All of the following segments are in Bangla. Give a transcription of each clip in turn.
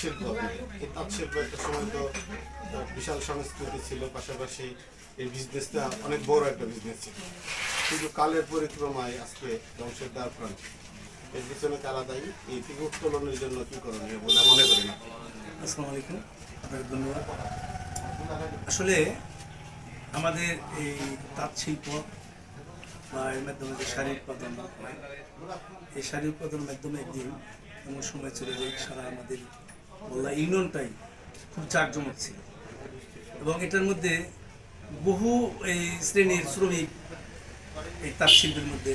শিল্প এই তাঁত শিল্প একটা সময় তো বিশাল সংস্কৃতি ছিল, পাশাপাশি এই বিজনেসটা অনেক বড় একটা বিজনেস ছিল। কিন্তু কালের পরিক্রমায় আজকে ধ্বংসের দ্বার প্রান্তে। এর পিছনে কারা দায়ী থেকে উত্তোলনের জন্য কি করণীয় বলে মনে করি আপনি? আসসালামু আলাইকুম আপনাকে ধন্যবাদ। আসলে আমাদের এই তাঁত শিল্প বা এর মাধ্যমে যে শাড়ি উৎপাদন হয়, এই শাড়ি উৎপাদনের মাধ্যমে একদিন এমন সময় চলে যায়, সারা আমাদের বললা ইউনিয়নটাই খুব জাঁকজমক ছিল। এবং এটার মধ্যে বহু এই শ্রেণির শ্রমিক এই তাঁত শিল্পের মধ্যে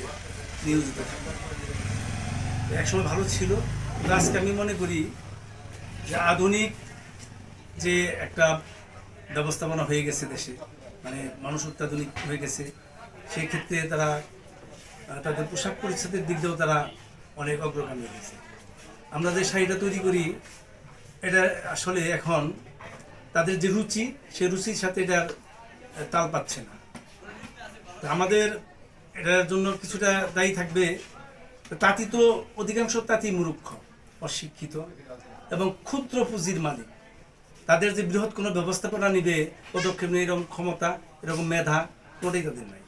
নিয়োজিত একসময় ভালো ছিল আজকে আমি মনে করি যে আধুনিক যে একটা ব্যবস্থাপনা হয়ে গেছে দেশে মানে মানুষ অত্যাধুনিক হয়ে গেছে, সেই ক্ষেত্রে তারা তাদের পোশাক পরিচ্ছদের দিক দিয়েও তারা অনেক অগ্রগামী হয়েছে। আমরা যে শাড়িটা তৈরি করি এটা আসলে এখন তাদের যে রুচি সে রুচির সাথে এটা তাল পাচ্ছে না। আমাদের এটার জন্য কিছুটা দায়ী থাকবে। তাঁতি তো অধিকাংশ তাঁতি মূর্খ, অশিক্ষিত এবং ক্ষুদ্র পুঁজির মালিক। তাদের যে বৃহৎ কোনো ব্যবস্থাপনা নিবে, পদক্ষেপ নিয়ে এরকম ক্ষমতা, এরকম মেধা কোনোটাই তাদের নাই।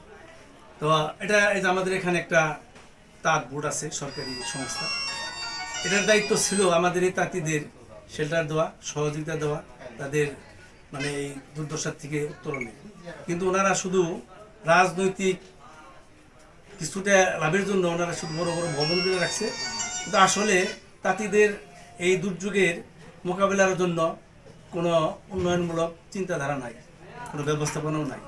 তো এটা এই যে আমাদের এখানে একটা তাঁত বোর্ড আছে, সরকারি সংস্থা। এটার দায়িত্ব ছিল আমাদের এই তাঁতিদের শেল্টার দেওয়া, সহযোগিতা দেওয়া তাদের মানে এই দুর্দশার থেকে উত্তরণে। কিন্তু ওনারা শুধু রাজনৈতিক কিছুটা লাভের জন্য ওনারা শুধু বড় বড় ভবন করে রাখছে। কিন্তু আসলে তাঁতিদের এই দুর্যোগের মোকাবিলার জন্য কোনো উন্নয়নমূলক চিন্তাধারা নাই, কোনো ব্যবস্থাপনাও নাই।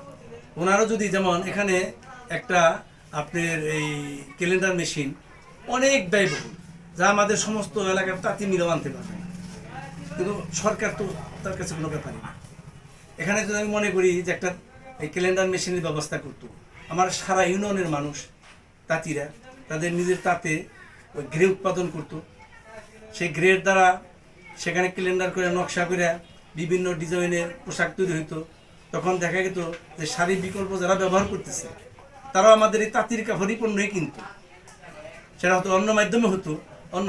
ওনারও যদি যেমন এখানে একটা আপনার এই ক্যালেন্ডার মেশিন অনেক ব্যয়বহুল, যা আমাদের সমস্ত এলাকার তাঁতি মিলেও আনতে পারবে। কিন্তু সরকার তো তার কাছে কোনো ব্যাপারই না। এখানে যদি আমি মনে করি যে একটা এই ক্যালেন্ডার মেশিনের ব্যবস্থা করতো, আমার সারা ইউনিয়নের মানুষ, তাঁতিরা, তাদের নিজের তাঁতে ওই গ্রে উৎপাদন করত। সেই গ্রের দ্বারা সেখানে ক্যালেন্ডার করে নকশা করে বিভিন্ন ডিজাইনের পোশাক তৈরি হইতো। তখন দেখা যেত যে শাড়ির বিকল্প যারা ব্যবহার করতেছে, তারাও আমাদের এই তাঁতির কাপড়ই পণ্যই কিন্তু। সেটা হয়তো অন্য মাধ্যমে হতো, অন্য